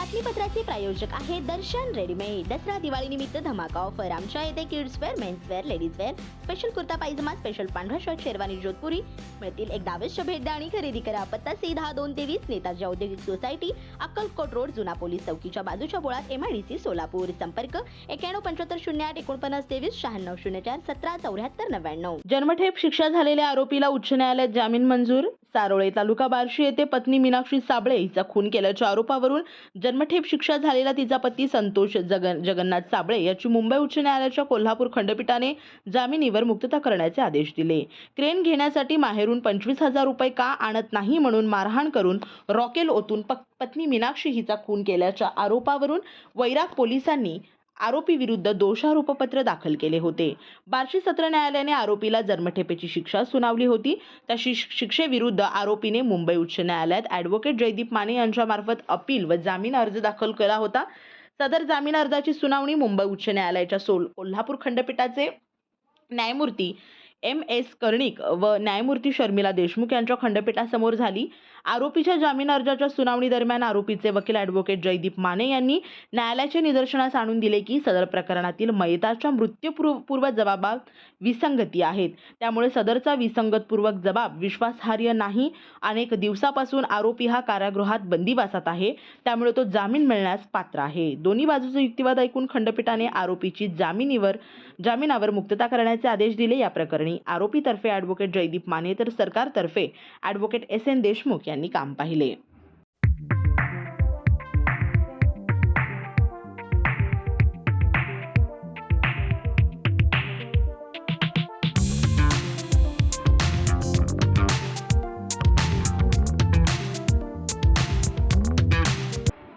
बातमीपत्राचे प्रायोजक आहे दर्शन रेडीमेड. दसरा दिवाळी निमित्त धमाका ऑफर आमच्या येथे kids wear men's wear ladies wear special kurta pyjama special पांढरा शर्ट शेरवानी जोधपुरी. मिळतील एक अवश्य भेट द्या आणि खरेदी करा. पत्ता सी दहा दोन तेवीस नेताजी औद्योगिक सोसायटी अक्कलकोट रोड जुना पोलीस चौकीच्या बाजूच्या बोळात एमआयडीसी सोलापूर. संपर्क एक्याण्णव पंच्याहत्तर शून्य आठ एकोणपन्नास तेवीस शहाण्णव शून्य चार सतरा चौऱ्याहत्तर नव्याण्णव. जन्मठेप शिक्षा झालेल्या आरोपीला उच्च न्यायालयात जामीन मंजूर? सारोळे तालुका बार्शी येथे पत्नी मीनाक्षी साबळे हिचा खून केल्याच्या आरोपावरून जन्मठेप शिक्षा झालेला तिचा पती संतोष जगन जगन्नाथ साबळे याची मुंबई उच्च न्यायालयाच्या कोल्हापूर खंडपीठाने जामिनीवर मुक्तता करण्याचे आदेश दिले. क्रेन घेण्यासाठी माहेरून पंचवीस हजार रुपये का आणत नाही म्हणून मारहाण करून रॉकेल ओतून पत्नी मीनाक्षी हिचा खून केल्याच्या आरोपावरून वैराग पोलिसांनी आरोपीविरुद्ध दोषारोपपत्र दाखल केले होते. बार्शी सत्र न्यायालयाने आरोपीला जन्मठेपेची शिक्षा सुनावली होती. त्या शिक्षेविरुद्ध आरोपीने मुंबई उच्च न्यायालयात ॲडव्होकेट जयदीप माने यांच्यामार्फत अपील व जामीन अर्ज दाखल केला होता. सदर जामीन अर्जाची सुनावणी मुंबई उच्च न्यायालयाच्या सोल कोल्हापूर खंडपीठाचे न्यायमूर्ती एम एस कर्णिक व न्यायमूर्ती शर्मिला देशमुख यांच्या खंडपीठासमोर झाली. आरोपीच्या जामीन अर्जाच्या सुनावणी दरम्यान आरोपीचे वकील ॲडव्होकेट जयदीप माने यांनी न्यायालयाच्या निदर्शनास आणून दिले की सदर प्रकरणातील मयताच्या मृत्यूपूर्व पूर्व जबाबात विसंगती आहेत. त्यामुळे सदरचा विसंगतपूर्वक जबाब विश्वासार्ह नाही. अनेक दिवसापासून आरोपी हा कारागृहात बंदिवासात आहे. त्यामुळे तो जामीन मिळण्यास पात्र आहे. दोन्ही बाजूचा युक्तिवाद ऐकून खंडपीठाने आरोपीची जामिनीवर जामिनावर मुक्तता करण्याचे आदेश दिले या प्रकरणी. आरोपीतर्फे ॲडव्होकेट जयदीप माने तर सरकारतर्फे ॲडव्होकेट एस एन देशमुख यांनी काम पाहिले.